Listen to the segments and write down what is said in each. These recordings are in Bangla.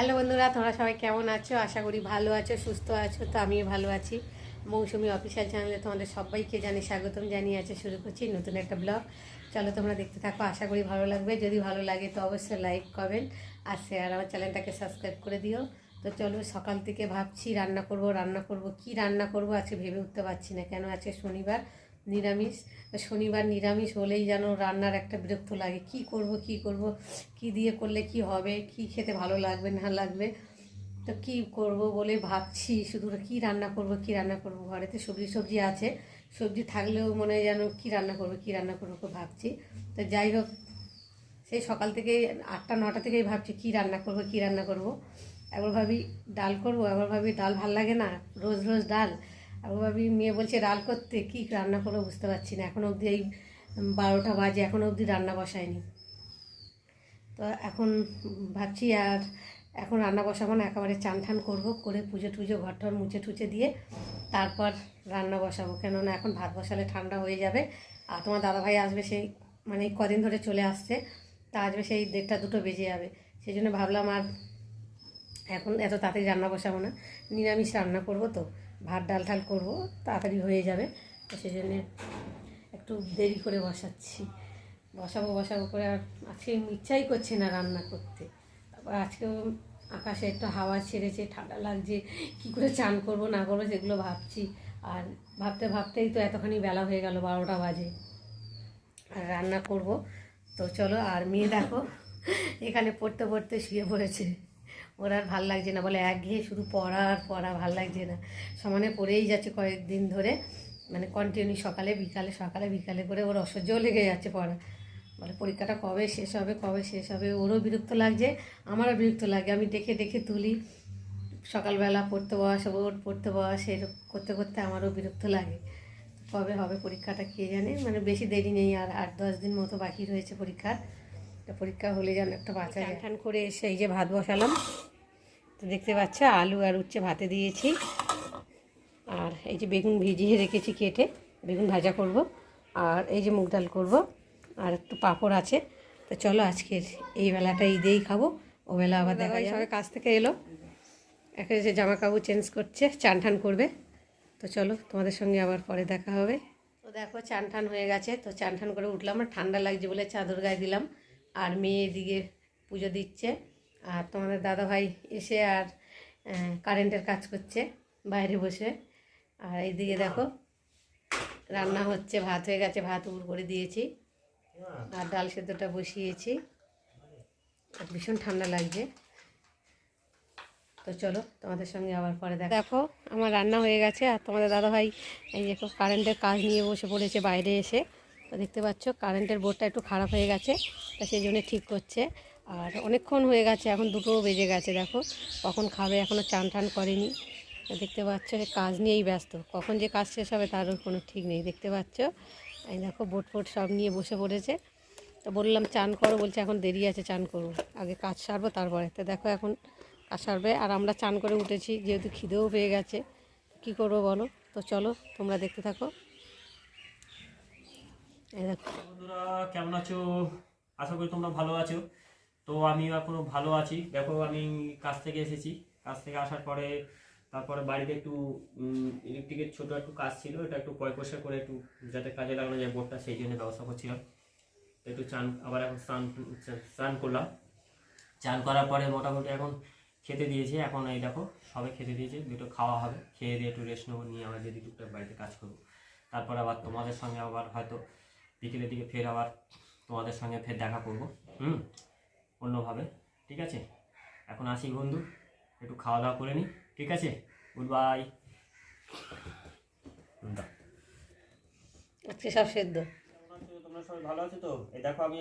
হ্যালো বন্ধুরা, তোমরা সবাই কেমন আছো? আশা করি ভালো আছো, সুস্থ আছো, তো আমিও ভালো আছি। মৌসুমি অফিসিয়াল চ্যানেলে তোমাদের সবাইকে জানি স্বাগতম জানিয়ে আছে শুরু করছি নতুন একটা ব্লগ। চলো তোমরা দেখতে থাকো, আশা করি ভালো লাগবে। যদি ভালো লাগে তো অবশ্যই লাইক, কমেন্ট আর শেয়ার আমার চ্যানেলটাকে সাবস্ক্রাইব করে দিও। তো চলো সকাল থেকে ভাবছি রান্না করব রান্না করব, কি রান্না করব আজকে ভেবে উঠতে পারছি না। কেন আজকে শনিবার নিরামিষ শনিবার নিরামিষ হলেই যেন রান্নার একটা বিরক্ত লাগে। কি করব কি করব, কি দিয়ে করলে কি হবে, কি খেতে ভালো লাগবে, না লাগবে? তো কি করব বলে ভাবছি, শুধু কি রান্না করব, কি রান্না করব? ঘরেতে সবজি সবজি আছে। সবজি থাকলেও মনে হয় যেন কি রান্না করব, কি রান্না করব ভাবছি। তো যাই হোক, সেই সকাল থেকে আটটা, নটা থেকেই ভাবছি কি রান্না করব, কি রান্না করব। একবার ভাবি ডাল করব, একবার ভাবি ডাল ভালো লাগে না? রোজ রোজ ডাল। ভাবি মেয়ে বলছে ডাল করতে? কি রান্না করব বুঝতে পারছি না। এখন অবধি এই বারোটা বাজে, এখন অবধি রান্না বসায়নি। তো এখন ভাবছি আর এখন রান্না বসাবো না, একেবারে চান ঠান করব, করে পুজো টুজো, ঘর টর মুছে টুচে দিয়ে তারপর রান্না বসাবো। কেননা এখন ভাত বসালে ঠান্ডা হয়ে যাবে। আর তোমার দাদাভাই আসবে সেই মানে কদিন ধরে চলে আসছে, তা আসবে সেই দেড়টা দুটো বেজে যাবে। সেই জন্য ভাবলাম আর এখন এত তাড়াতাড়ি রান্না বসাবো না। নিরামিষ রান্না করব তো। ভাত ডাল ঠাল করব, তাড়াতাড়ি হয়ে যাবে। তো সেই জন্যে একটু দেরি করে বসাচ্ছি। বসাবো বসাবো করে আর আজকে ইচ্ছাই করছে না রান্না করতে। তারপর আজকেও আকাশে একটু হাওয়া ছেড়েছে, ঠান্ডা লাগছে, কী করে চান করব, না করব সেগুলো ভাবছি। আর ভাবতে ভাবতেই তো এতখানি বেলা হয়ে গেল, বারোটা বাজে। আর রান্না করব। তো চলো, আর মেয়ে দেখো, এখানে পড়তে পড়তে শুয়ে পড়েছে। ওর আর ভালো লাগছে না। বলে, একঘেয়ে শুধু পড়া আর পড়া ভালো লাগছে না। সমানে পড়েই যাচ্ছে কয়েকদিন ধরে। মানে কন্টিনিউ সকালে, বিকালে সকালে, বিকালে করে ওর অসহ্যও লেগে যাচ্ছে পড়া। বলে, পরীক্ষাটা কবে শেষ হবে, কবে শেষ হবে? ওরও বিরক্ত লাগছে, আমারও বিরক্ত লাগে। আমি দেখে দেখে তুলি। সকালবেলা পড়তে বসা, ওর পড়তে বসা এরকম করতে করতে আমারও বিরক্ত লাগে। কবে হবে পরীক্ষাটা কে জানে? মানে বেশি দেরি নেই আর, আট, দশ দিন মতো বাকি রয়েছে পরীক্ষার। পরীক্ষা হলে যেন একটা বাঁচা যায়। ঠান করে এসে এই যে ভাত বসালাম। তো দেখতে পাচ্ছ আলু আর উচ্ছে ভাতে দিয়েছি। আর এই যে বেগুন ভিজিয়ে রেখেছি কেটে বেগুন ভাজা করব। আর এই যে মুগ ডাল করব আর একটু পাঁপড় আছে। তো চলো আজকের এই বেলাটা ঈদেই খাব। ও বেলা আবার দেখা যাবে। কাছ থেকে এলো। একে যে জামা কাপড় চেঞ্জ করছে চান টান করবে। তো চলো তোমাদের সঙ্গে আবার পরে দেখা হবে। তো দেখো চান টান হয়ে গেছে। তো চান টান করে উঠলাম। আর ঠান্ডা লাগছে বলে চাদর গায়ে দিলাম। আর মেয়ে এদিকে পুজো দিচ্ছে। আর তোমাদের দাদা ভাই এসে আর কারেন্টের কাজ করছে বাইরে বসে। আর এইদিকে দেখো, রান্না হচ্ছে, ভাত হয়ে গেছে, ভাত উড় করে দিয়েছি। আর ডাল সেদ্ধটা বসিয়েছি। আর ভীষণ ঠান্ডা লাগছে। তো চলো, তোমাদের সঙ্গে আবার পরে দেখো। দেখো, আমার রান্না হয়ে গেছে। আর তোমাদের দাদাভাই এই দেখো কারেন্টের কাজ নিয়ে বসে পড়েছে বাইরে এসে। তো দেখতে পাচ্ছ কারেন্টের বোর্ডটা একটু খারাপ হয়ে গেছে। তা সেই জন্য ঠিক করছে। আর অনেকক্ষণ হয়ে গেছে, এখন দুটো বেজে গেছে, দেখো। কখন খাবে এখনও চান টান করেনি। দেখতে পাচ্ছ কাজ নিয়েই ব্যস্ত। কখন যে কাজ শেষ হবে তারও কোনো ঠিক নেই, দেখতে পাচ্ছ? এই দেখো, বোট ফোট সব নিয়ে বসে পড়েছে। তো বললাম, চান করো, বলছে, এখন দেরি আছে, চান করব আগে কাজ সারবো, তারপরে। তো দেখো এখন কাজ সারবে, আর আমরা চান করে উঠেছি, যেহেতু খিদেও পেয়ে গেছে। কি করব বলো? তো চলো, তোমরা দেখতে থাকো। এই দেখো। বন্ধুরা, কেমন আছো? আশা করি তোমরা ভালো আছো। তো আমিও এখনও ভালো আছি। দেখো আমি কাজ থেকে এসেছি। কাজ থেকে আসার পরে, তারপরে বাড়িতে একটু ইলেকট্রিকের ছোট একটু কাজ ছিল। এটা একটু পয়পয়সা করে একটু যাতে কাজে লাগানো যায় বোর্ডটা, সেই জন্য ব্যবস্থা করছিলাম। একটু চান, আবার এখন স্নান স্নান করলাম। চান করার পরে মোটামুটি এখন খেতে দিয়েছে। এখন এই দেখো সবে খেতে দিয়েছে। দুটো খাওয়া হবে। খেয়ে দিয়ে একটু রেস্ট নেব, নিয়ে আবার যদি টুকটাক বাড়িতে কাজ করব। তারপর আবার তোমাদের সঙ্গে আবার হয়তো বিকেলের দিকে ফের আবার তোমাদের সঙ্গে ফের দেখা করব। হুম? অন্যভাবে ঠিক আছে? এখন আসি বন্ধু একটু খাওয়া দাওয়া করে নিই ঠিক আছে? গুড বাই আজকে সব সেদ্ধ। তোমরা সবাই ভালো আছো তো? এই দেখো আমি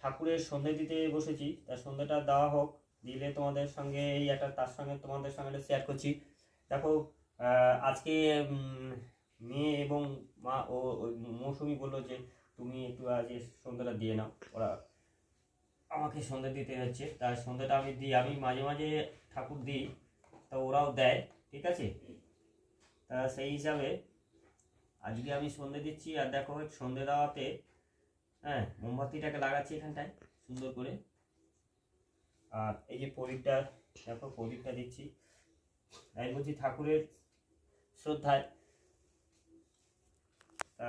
ঠাকুরের সন্ধে দিতে বসেছি তার সন্ধ্যেটা দেওয়া হোক দিলে তোমাদের সঙ্গে এই একটা তার সঙ্গে তোমাদের সঙ্গে শেয়ার করছি। দেখো আজকে মেয়ে এবং মা ও ওই মৌসুমি বলল যে তুমি একটু আজ সন্ধ্যাটা দিয়ে নাও ওরা আমাকে সন্ধ্যা দিতে হচ্ছে। তার সন্ধ্যাটা আমি দিই, আমি মাঝে মাঝে ঠাকুর দিই, তা ওরাও দেয়, ঠিক আছে? তা সেই হিসাবে আজকে আমি সন্ধে দিচ্ছি, আর দেখো সন্ধে দেওয়াতে হ্যাঁ মোমবাতিটাকে লাগাচ্ছি এখানটায়, সুন্দর করে। আর এই যে প্রদীপটা, দেখো প্রদীপটা দিচ্ছি। আমি বলছি ঠাকুরের শ্রদ্ধায়, তা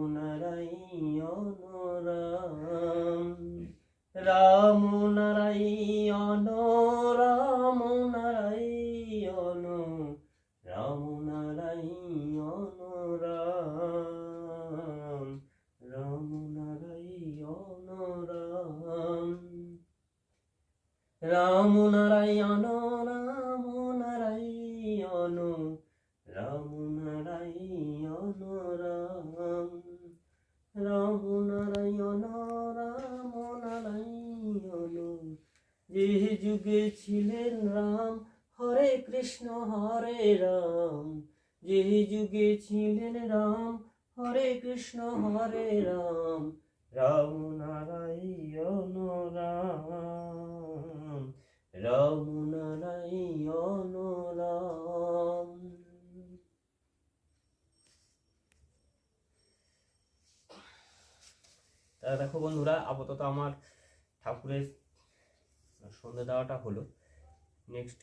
নারায়ণ রাম নারায়ণ রাম নারায়ণ রাম রাম নারায়ণ রাম নারায়ণ যুগে ছিলেন রাম, হরে কৃষ্ণ, হরে রাম। যে যুগে ছিলেন রাম, হরে কৃষ্ণ, হরে রাম। রাম নারায়ণ রাম। রাম নারায়ণ রাম তা দেখো বন্ধুরা আপাতত আমার ঠাকুরের সন্ধে দেওয়াটা হলো। নেক্সট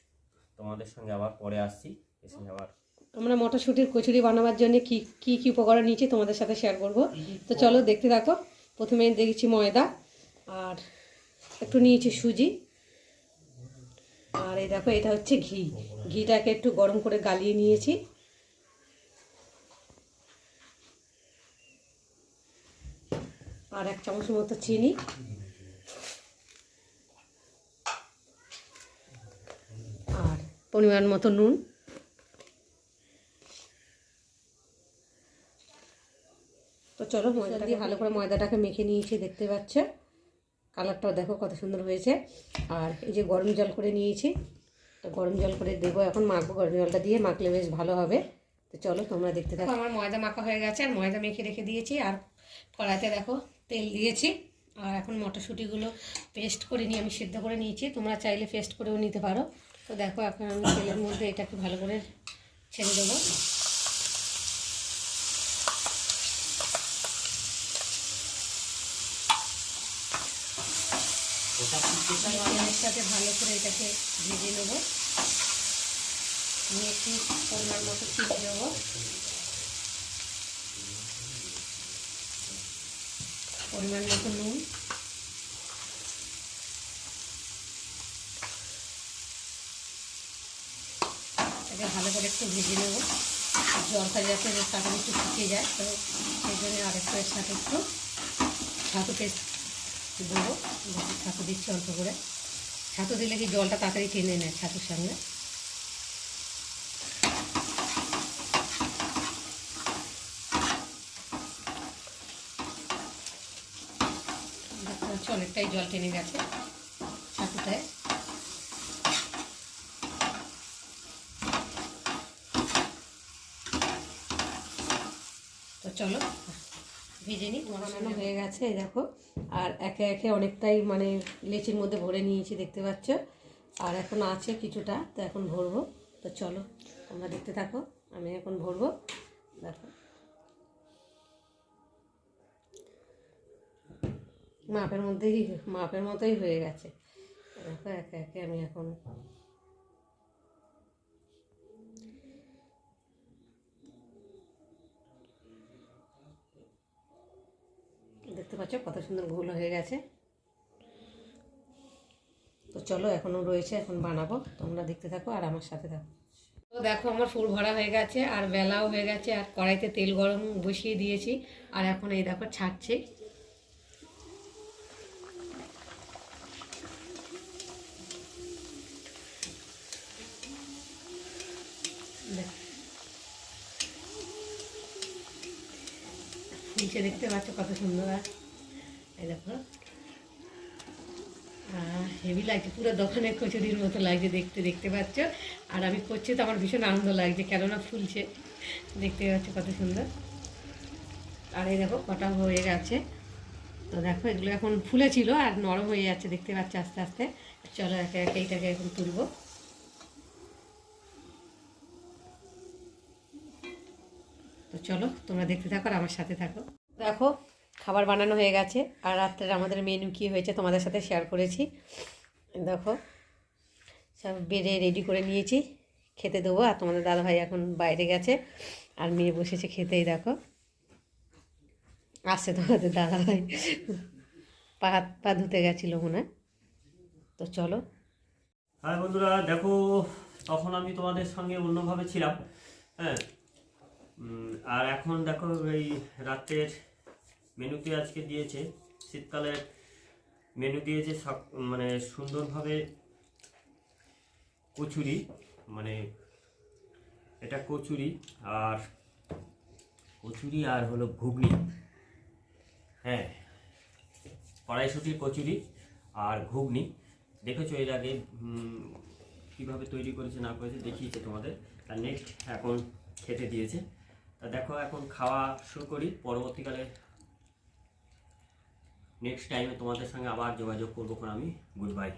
তোমাদের সঙ্গে আবার পরে আসছি। এসে আবার আমরা মটরশুঁটির কচুরি বানাবার জন্য কি কি কি উপকরণ নিয়েছি তোমাদের সাথে শেয়ার করব। তো চলো দেখতে থাকো। প্রথমে দেখেছি ময়দা আর একটু নিয়েছি সুজি। আর এই দেখো, এটা হচ্ছে ঘি। ঘিটাকে একটু গরম করে গালিয়ে নিয়েছি। আর এক চামচ মতো চিনি। আর পরিমাণ মতো নুন। তো চলো ময়দা দিয়ে ভালো করে ময়দাটাকে মেখে নিয়েছি, দেখতে পাচ্ছ? কালারটাও দেখো কত সুন্দর হয়েছে। আর এই যে গরম জল করে নিয়েছি, তো গরম জল করে দেবো এখন, মাখবো গরম জলটা দিয়ে, মাখলে বেশ ভালো হবে। তো চলো তোমরা দেখতে থাকো। আমার ময়দা মাখা হয়ে গেছে, আর ময়দা মেখে রেখে দিয়েছি, আর কড়াইতে দেখো তেল দিয়েছি। আর এখন মটরশুঁটিগুলো পেস্ট করে নিয়ে আমি সিদ্ধ করে নিয়েছি, তোমরা চাইলে পেস্ট করেও নিতে পারো। তো দেখো এখন আমি তেলের মধ্যে এটাকে ভালো করে ছেড়ে দেবো। তেলের সাথে ভালো করে এটাকে ভেজে নেব। নিয়ে একটু পরিমাণ মতো চিনি দেবো। পরিমাণ মতো নুন। এটাকে ভালো করে একটু ভেজে নেব। জলটা যাতে তাড়াতাড়ি একটু শুকিয়ে যায়, তো সেই জন্য আরেকটু এর সাথে একটু পেস্ট দেবো। ছাতু দিচ্ছি অল্প করে। ছাতু দিলে কি জলটা তাড়াতাড়ি টেনে নেয় ছাতুর দেখতে পাচ্ছি অনেকটাই জল টেনে গেছে ছাতুটায়। তো চলো, ভেজে নিই। বানানো হয়ে গেছে দেখো। আর একে একে অনেকটাই মানে লেচির মধ্যে ভরে নিয়েছি, দেখতে পাচ্ছ? আর এখন আছে কিছুটা, তো এখন ভরবো। তো চলো, তোমরা দেখতে থাকো, আমি এখন ভরবো। দেখো। মাপের মধ্যেই, মাপের মতোই হয়ে গেছে। দেখো, একে একে আমি এখন দেখতে পাচ্ছ, কত সুন্দর গোল হয়ে গেছে। তো চলো, এখনও রয়েছে, এখন বানাবো। তোমরা দেখতে থাকো আর আমার সাথে থাকো। তো দেখো, আমার ফুল ভরা হয়ে গেছে, আর বেলাও হয়ে গেছে, আর কড়াইতে তেল গরম বসিয়ে দিয়েছি, আর এখন এই দেখো ছাড়ছে দেখ। নিচে দেখতে পাচ্ছ কত সুন্দর। আর এই দেখো। হেভি লাগছে, পুরো দোকানের কচুরির মতো লাগছে দেখতে দেখতে পাচ্ছ। আর আমি করছি তো আমার ভীষণ আনন্দ লাগছে, কেননা ফুলছে। দেখতে পাচ্ছ কত সুন্দর। আর এই দেখো, কটা হয়ে গেছে। তো দেখো, এগুলো এখন ফুলেছিল আর নরম হয়ে যাচ্ছে, দেখতে পাচ্ছ আস্তে আস্তে। চলো একে একে এইটাকে এখন তুলবো। চলো তোমরা দেখতে থাকো আর আমার সাথে থাকো। দেখো খাবার বানানো হয়ে গেছে আর রাত্রের আমাদের মেনু কী হয়েছে তোমাদের সাথে শেয়ার করেছি। দেখো সব বেড়ে রেডি করে নিয়েছি খেতে দেবো। আর তোমাদের দাদাভাই এখন বাইরে গেছে আর মেয়ে বসেছে খেতেই দেখো। আসছে তোমাদের দাদাভাই। পা হাত পা ধুতে গেছিল মনে হয়। তো চলো। হ্যাঁ বন্ধুরা দেখো তখন আমি তোমাদের সঙ্গে অন্যভাবে ছিলাম। হ্যাঁ আর এখন দেখো এই রাতের মেনুতে আজকে দিয়েছে, শীতকালের মেনু দিয়েছে সব মানে সুন্দরভাবে কচুরি মানে এটা কচুরি আর কচুরি আর হলো ঘুগনি। হ্যাঁ কড়াইশুটির কচুরি আর ঘুগনি। দেখেছ এর আগে কীভাবে তৈরি করেছে না করেছে দেখিয়েছে তোমাদের। আর নেক্সট এখন খেতে দিয়েছে। তা দেখো এখন খাওয়া শুরু করি। পরবর্তীকালে নেক্সট টাইমে তোমাদের সঙ্গে আবার যোগাযোগ করব আমি। Good bye